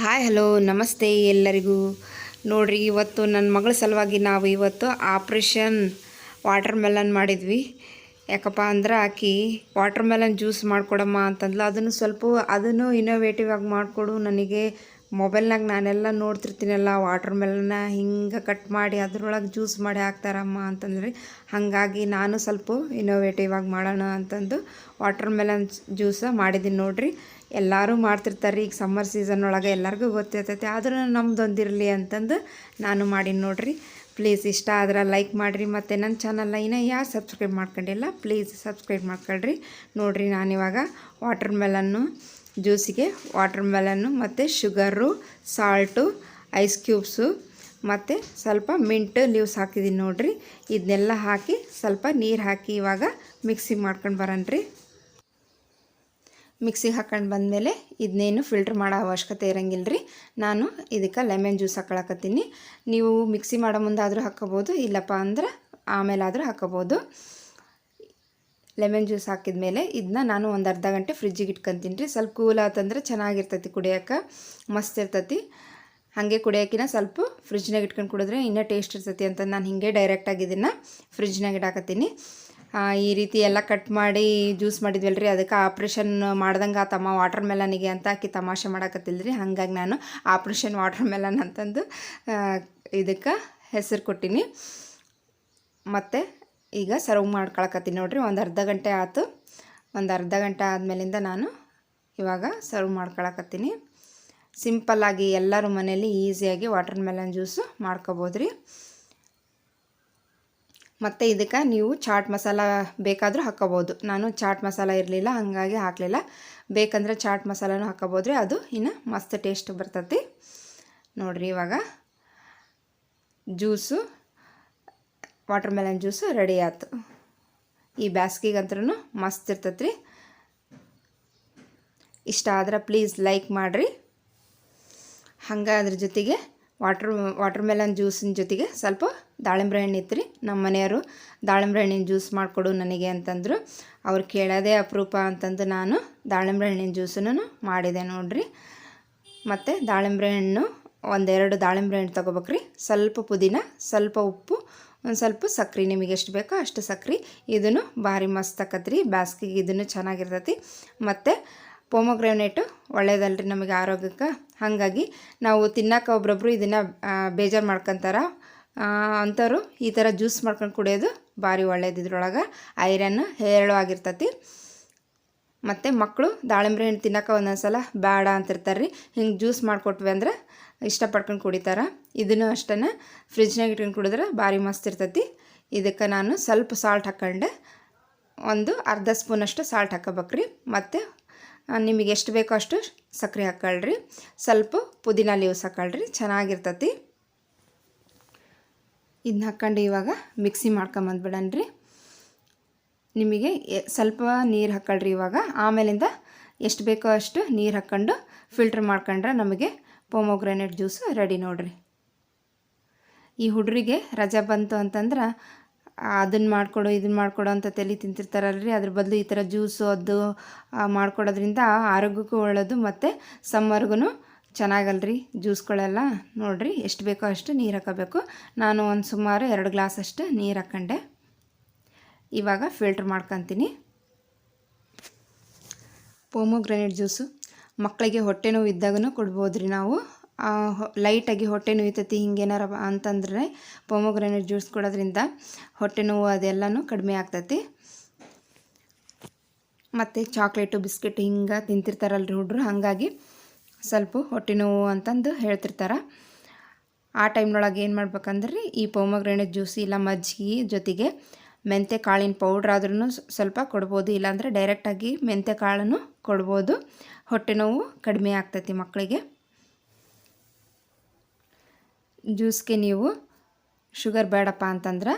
Hi, hello, ನಮಸ್ತೆ ಎಲ್ಲರಿಗೂ. ನೋಡ್ರಿ, ಇವತ್ತು ನನ್ನ ಮಗಳ ಸಲುವಾಗಿ ನಾವು ಇವತ್ತು ಆಪ್ರೇಷನ್ ವಾಟರ್ ಮೆಲನ್ ಮಾಡಿದ್ವಿ. ಯಾಕಪ್ಪ ಅಂದ್ರೆ ಆಕಿ ವಾಟರ್ ಮೆಲನ್ ಜ್ಯೂಸ್ ಮಾಡಿಕೊಡಮ್ಮ ಅಂತಂದ್ಲು. ಅದನ್ನು ಸ್ವಲ್ಪ, ಅದನ್ನು ಇನೋವೇಟಿವ್ ಆಗಿ ಮಾಡಿಕೊಡು, ನನಗೆ ಮೊಬೈಲ್ನಾಗ ನಾನೆಲ್ಲ ನೋಡ್ತಿರ್ತೀನಲ್ಲ ವಾಟರ್ ಮೆಲನ್ನ ಹಿಂಗೆ ಕಟ್ ಮಾಡಿ ಅದ್ರೊಳಗೆ ಜ್ಯೂಸ್ ಮಾಡಿ ಹಾಕ್ತಾರಮ್ಮ ಅಂತಂದ್ರೆ, ಹಾಗಾಗಿ ನಾನು ಸ್ವಲ್ಪ ಇನೋವೇಟಿವ್ ಆಗಿ ಮಾಡೋಣ ಅಂತಂದು ವಾಟರ್ ಮೆಲನ್ ಜ್ಯೂಸ ಮಾಡಿದ್ದೀನಿ ನೋಡ್ರಿ. ಎಲ್ಲರೂ ಮಾಡ್ತಿರ್ತಾರೆ, ಈಗ ಸಮ್ಮರ್ ಸೀಸನ್ ಒಳಗೆ ಎಲ್ಲರಿಗೂ ಗೊತ್ತಿರ್ತೈತೆ, ಆದ್ರೂ ನಮ್ದೊಂದಿರಲಿ ಅಂತಂದು ನಾನು ಮಾಡೀನಿ ನೋಡ್ರಿ. ಪ್ಲೀಸ್ ಇಷ್ಟ ಆದ್ರೆ ಲೈಕ್ ಮಾಡಿರಿ, ಮತ್ತು ನನ್ನ ಚಾನಲ್ನ ಇನ್ನೂ ಯಾರು ಸಬ್ಸ್ಕ್ರೈಬ್ ಮಾಡ್ಕೊಂಡಿಲ್ಲ ಪ್ಲೀಸ್ ಸಬ್ಸ್ಕ್ರೈಬ್ ಮಾಡ್ಕೊಳ್ರಿ. ನೋಡಿರಿ ನಾನಿವಾಗ ವಾಟರ್ ಮೆಲನ್ನು ಜ್ಯೂಸಿಗೆ ವಾಟರ್ ಮೆಲನ್ನು ಮತ್ತು ಶುಗರು, ಸಾಲ್ಟು, ಐಸ್ ಕ್ಯೂಬ್ಸು ಮತ್ತು ಸ್ವಲ್ಪ ಮಿಂಟ್ ಲೀವ್ಸ್ ಹಾಕಿದ್ದೀನಿ ನೋಡಿರಿ. ಇದನ್ನೆಲ್ಲ ಹಾಕಿ ಸ್ವಲ್ಪ ನೀರು ಹಾಕಿ ಇವಾಗ ಮಿಕ್ಸಿ ಮಾಡ್ಕೊಂಡು ಬರೋಣ್ರಿ. ಮಿಕ್ಸಿಗೆ ಹಾಕೊಂಡು ಬಂದಮೇಲೆ ಇದನ್ನೇನು ಫಿಲ್ಟ್ರ್ ಮಾಡೋ ಅವಶ್ಯಕತೆ ಇರೋಂಗಿಲ್ಲ ರೀ ನಾನು ಇದಕ್ಕೆ ಲೆಮನ್ ಜ್ಯೂಸ್ ಹಾಕೊಳಕತ್ತೀನಿ. ನೀವು ಮಿಕ್ಸಿ ಮಾಡೋ ಮುಂದಾದರೂ ಹಾಕ್ಕೋಬೋದು, ಇಲ್ಲಪ್ಪ ಅಂದ್ರೆ ಆಮೇಲಾದರೂ ಹಾಕ್ಕೋಬೋದು. ಲೆಮನ್ ಜ್ಯೂಸ್ ಹಾಕಿದ ಮೇಲೆ ಇದನ್ನ ನಾನು ಒಂದು ಅರ್ಧ ಗಂಟೆ ಫ್ರಿಜ್ಜಿಗೆ ಇಟ್ಕೊಂತೀನಿ ರೀ. ಸ್ವಲ್ಪ ಕೂಲ್ ಆತಂದ್ರೆ ಚೆನ್ನಾಗಿರ್ತೈತಿ, ಕುಡಿಯೋಕೆ ಮಸ್ತ್ ಇರ್ತೈತಿ. ಹಾಗೆ ಕುಡಿಯೋಕಿನ ಸ್ವಲ್ಪ ಫ್ರಿಜ್ನಾಗ ಇಟ್ಕೊಂಡು ಕುಡಿದ್ರೆ ಇನ್ನೂ ಟೇಸ್ಟ್ ಇರ್ತೈತಿ ಅಂತ ನಾನು ಹಿಂಗೆ ಡೈರೆಕ್ಟಾಗಿ ಇದನ್ನು ಫ್ರಿಜ್ನಾಗ ಇಡಾಕತ್ತೀನಿ. ಈ ರೀತಿ ಎಲ್ಲ ಕಟ್ ಮಾಡಿ ಜ್ಯೂಸ್ ಮಾಡಿದ್ವಲ್ಲ ರೀ ಅದಕ್ಕೆ ಆಪ್ರೇಷನ್ ಮಾಡ್ದಂಗೆ ತಮ್ಮ ವಾಟರ್ ಮೆಲನಿಗೆ ಅಂತ ಆಕಿ ತಮಾಷೆ ಮಾಡಕತ್ತಿಲ್ಲ ರೀ ಹಾಗಾಗಿ ನಾನು ಆಪ್ರೇಷನ್ ವಾಟರ್ ಮೆಲನ್ ಅಂತಂದು ಇದಕ್ಕೆ ಹೆಸರು ಕೊಟ್ಟಿನಿ. ಮತ್ತು ಈಗ ಸರ್ವ್ ಮಾಡ್ಕೊಳಕತ್ತೀನಿ ನೋಡಿರಿ, ಒಂದು ಅರ್ಧ ಗಂಟೆ ಆಯ್ತು ಒಂದು ಅರ್ಧ ಗಂಟೆ ಆದಮೇಲಿಂದ ನಾನು ಇವಾಗ ಸರ್ವ್ ಮಾಡ್ಕೊಳಕತ್ತೀನಿ. ಸಿಂಪಲ್ಲಾಗಿ ಎಲ್ಲರೂ ಮನೆಯಲ್ಲಿ ಈಸಿಯಾಗಿ ವಾಟರ್ ಮೆಲನ್ ಜ್ಯೂಸು ಮಾಡ್ಕೋಬೋದು ರೀ ಮತ್ತು ಇದಕ್ಕೆ ನೀವು ಚಾಟ್ ಮಸಾಲ ಬೇಕಾದರೂ ಹಾಕ್ಕೋಬೋದು. ನಾನು ಚಾಟ್ ಮಸಾಲ ಇರಲಿಲ್ಲ, ಹಾಗಾಗಿ ಹಾಕಲಿಲ್ಲ. ಬೇಕಂದರೆ ಚಾಟ್ ಮಸಾಲನೂ ಹಾಕ್ಕೋಬೋದ್ರಿ, ಅದು ಇನ್ನು ಮಸ್ತ್ ಟೇಸ್ಟ್ ಬರ್ತೈತಿ. ನೋಡಿರಿ ಇವಾಗ juice watermelon juice ready ಆಯ್ತು. ಈ ಬ್ಯಾಸ್ಗಿಗಂತೂ ಮಸ್ತ್ ಇರ್ತೈತೆ ರೀ ಇಷ್ಟ ಆದ್ರೆ ಪ್ಲೀಸ್ ಲೈಕ್ ಮಾಡಿರಿ. ಹಂಗೆ ಅದ್ರ ಜೊತೆಗೆ ವಾಟ್ರ್, ವಾಟರ್ ಮೆಲನ್ ಜ್ಯೂಸಿನ ಜೊತೆಗೆ ಸ್ವಲ್ಪ ದಾಳಿಂಬ್ರೆ ಹಣ್ಣು ಇತ್ತು ರೀ ನಮ್ಮ ಮನೆಯವರು ದಾಳಿಂಬ್ರೆ ಹಣ್ಣಿನ ಜ್ಯೂಸ್ ಮಾಡಿಕೊಡು ನನಗೆ ಅಂತಂದರು. ಅವ್ರು ಕೇಳೋದೇ ಅಪರೂಪ ಅಂತಂದು ನಾನು ದಾಳಿಂಬ್ರೆ ಹಣ್ಣಿನ ಜ್ಯೂಸನ್ನು ಮಾಡಿದೆ ನೋಡಿರಿ. ಮತ್ತು ದಾಳಿಂಬ್ರೆ ಹಣ್ಣು, ಒಂದೆರಡು ದಾಳಿಂಬ್ರೆ ಹಣ್ಣು ತೊಗೋಬೇಕ್ರಿ. ಸ್ವಲ್ಪ ಪುದೀನ, ಸ್ವಲ್ಪ ಉಪ್ಪು ಒಂದು ಸ್ವಲ್ಪ ಸಕ್ರೆ ನಿಮಗೆ ಎಷ್ಟು ಬೇಕೋ ಅಷ್ಟು ಸಕ್ರೆ. ಇದನ್ನು ಭಾರಿ ಮಸ್ತ್ ಆಕತ್ರಿ. ಬ್ಯಾಸ್ಗಿಗೆ ಇದನ್ನು ಚೆನ್ನಾಗಿರ್ತೈತಿ. ಮತ್ತು ಪೋಮೊಗ್ರಾನೇಟು ಒಳ್ಳೇದಲ್ರಿ ನಮಗೆ ಆರೋಗ್ಯಕ್ಕೆ. ಹಾಗಾಗಿ ನಾವು ತಿನ್ನೋಕೆ ಒಬ್ರೊಬ್ರು ಇದನ್ನು ಬೇಜಾರು ಮಾಡ್ಕೊತಾರ. ಅಂಥವ್ರು ಈ ಥರ ಜ್ಯೂಸ್ ಮಾಡ್ಕೊಂಡು ಕುಡಿಯೋದು ಭಾರಿ ಒಳ್ಳೇದು ಇದ್ರೊಳಗೆ. ಐರನ್ ಹೇರಳವಾಗಿರ್ತೈತಿ. ಮತ್ತು ಮಕ್ಕಳು ದಾಳಿಂಬ್ರೆ ಹಣ್ಣು ತಿನ್ನೋಕೆ ಒಂದೊಂದು ಸಲ ಬೇಡ ಅಂತಿರ್ತಾರೆ ರೀ ಹಿಂಗೆ ಜ್ಯೂಸ್ ಮಾಡಿಕೊಟ್ವಿ ಅಂದ್ರೆ ಇಷ್ಟಪಡ್ಕೊಂಡು ಕುಡಿತಾರೆ. ಇದನ್ನು ಅಷ್ಟೇ ಫ್ರಿಜ್ನಾಗ ಇಟ್ಕೊಂಡು ಕುಡಿದ್ರೆ ಭಾರಿ ಮಸ್ತ್ ಇರ್ತೈತಿ. ಇದಕ್ಕೆ ನಾನು ಸ್ವಲ್ಪ ಸಾಲ್ಟ್ ಹಾಕ್ಕೊಂಡೆ ಒಂದು ಅರ್ಧ ಸ್ಪೂನಷ್ಟು ಸಾಲ್ಟ್ ಹಾಕೋಬೇಕ್ರಿ. ಮತ್ತು ನಿಮಗೆ ಎಷ್ಟು ಬೇಕೋ ಅಷ್ಟು ಸಕ್ಕರೆ ಹಾಕ್ಕೊಳ್ರಿ ಸ್ವಲ್ಪ ಪುದೀನ ಲೀವ್ಸ್ ಹಾಕ್ಕೊಳ್ರಿ ಚೆನ್ನಾಗಿರ್ತತಿ. ಇದನ್ನ ಹಾಕ್ಕೊಂಡು ಇವಾಗ ಮಿಕ್ಸಿ ಮಾಡ್ಕೊಂಬಂದ್ಬಿಡಣ್ರಿ ನಿಮಗೆ ಸ್ವಲ್ಪ ನೀರು ಹಾಕ್ಕೊಳ್ರಿ ಇವಾಗ. ಆಮೇಲಿಂದ ಎಷ್ಟು ಬೇಕೋ ಅಷ್ಟು ನೀರು ಹಾಕ್ಕೊಂಡು ಫಿಲ್ಟ್ರ್ ಮಾಡ್ಕೊಂಡ್ರೆ ನಮಗೆ ಪೋಮೋಗ್ರಾನೇಟ್ ಜ್ಯೂಸು ರೆಡಿ ನೋಡ್ರಿ. ಈ ಹುಡುಗರಿಗೆ ರಜೆ ಬಂತು ಅಂತಂದ್ರೆ ಅದನ್ನು ಮಾಡಿಕೊಡು ಇದನ್ನು ಮಾಡಿಕೊಡು ಅಂತ ತಲೆ ತಿಂತಿರ್ತಾರಲ್ರಿ. ಅದ್ರ ಬದಲು ಈ ಥರ ಜ್ಯೂಸು ಅದು ಮಾಡ್ಕೊಡೋದ್ರಿಂದ ಆರೋಗ್ಯಕ್ಕೂ ಒಳ್ಳೆಯದು ಮತ್ತು ಸಮ್ಮರ್ಗೂ ಚೆನ್ನಾಗಲ್ರಿ ಜ್ಯೂಸ್ಗಳೆಲ್ಲ ನೋಡಿರಿ ಎಷ್ಟು ಬೇಕೋ ಅಷ್ಟು ನೀರು ಹಾಕೋಬೇಕು. ನಾನು ಒಂದು ಸುಮಾರು ಎರಡು ಗ್ಲಾಸ್ ಅಷ್ಟು ನೀರು ಹಾಕ್ಕೊಂಡೆ ಇವಾಗ ಫಿಲ್ಟ್ರ್ ಮಾಡ್ಕೊತೀನಿ. ಪೋಮೋಗ್ರೆನೇಟ್ ಜ್ಯೂಸು ಮಕ್ಕಳಿಗೆ ಹೊಟ್ಟೆ ನೋವು ಇದ್ದಾಗೂ ಕೊಡ್ಬೋದು ರೀ ನಾವು ಲೈಟಾಗಿ ಹೊಟ್ಟೆ ನೋಯ್ತೈತಿ, ಹಿಂಗೇನಾರ ಅಂತಂದರೆ ಪೋಮೋಗ್ರೆನೇಟ್ ಜ್ಯೂಸ್ ಕೊಡೋದ್ರಿಂದ ಹೊಟ್ಟೆ ನೋವು ಅದೆಲ್ಲನೂ ಕಡಿಮೆ ಆಗ್ತೈತಿ. ಮತ್ತು ಚಾಕ್ಲೇಟು ಬಿಸ್ಕೆಟ್ ಹಿಂಗೆ ತಿಂತಿರ್ತಾರಲ್ರಿ ಹುಡ್ರು, ಹಾಗಾಗಿ ಸ್ವಲ್ಪ ಹೊಟ್ಟೆ ನೋವು ಅಂತಂದು ಹೇಳ್ತಿರ್ತಾರೆ. ಆ ಟೈಮ್ನೊಳಗೆ ಏನು ಮಾಡ್ಬೇಕಂದ್ರೆ, ಈ ಪೋಮೋಗ್ರೆನೇಟ್ ಜ್ಯೂಸ್ ಇಲ್ಲ ಮಜ್ಜಿಗೆ ಜೊತೆಗೆ ಮೆಂತ್ಯ ಕಾಳಿನ ಪೌಡ್ರ್ ಆದ್ರೂ ಸ್ವಲ್ಪ ಕೊಡ್ಬೋದು, ಇಲ್ಲಾಂದರೆ ಡೈರೆಕ್ಟಾಗಿ ಮೆಂತ್ಯ ಕಾಳನ್ನು ಕೊಡ್ಬೋದು. ಹೊಟ್ಟೆ ನೋವು ಕಡಿಮೆ ಆಗ್ತೈತಿ ಮಕ್ಕಳಿಗೆ ಜ್ಯೂಸ್ಗೆ ನೀವು ಶುಗರ್ ಬೇಡಪ್ಪ ಅಂತಂದ್ರೆ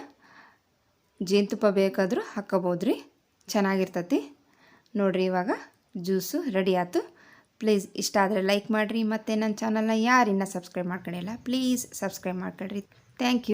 ಜೇನುತುಪ್ಪ ಬೇಕಾದರೂ ಹಾಕ್ಕೋಬೋದು ರೀ ಚೆನ್ನಾಗಿರ್ತತಿ. ನೋಡಿರಿ ಇವಾಗ ಜ್ಯೂಸು ರೆಡಿ ಆಯ್ತು. ಪ್ಲೀಸ್ ಇಷ್ಟ ಆದರೆ ಲೈಕ್ ಮಾಡಿರಿ. ಮತ್ತು ನನ್ನ ಚಾನಲ್ನ ಇನ್ನೂ ಸಬ್ಸ್ಕ್ರೈಬ್ ಮಾಡ್ಕೊಂಡಿಲ್ಲ, ಪ್ಲೀಸ್ ಸಬ್ಸ್ಕ್ರೈಬ್ ಮಾಡ್ಕೊಳ್ರಿ. Thank you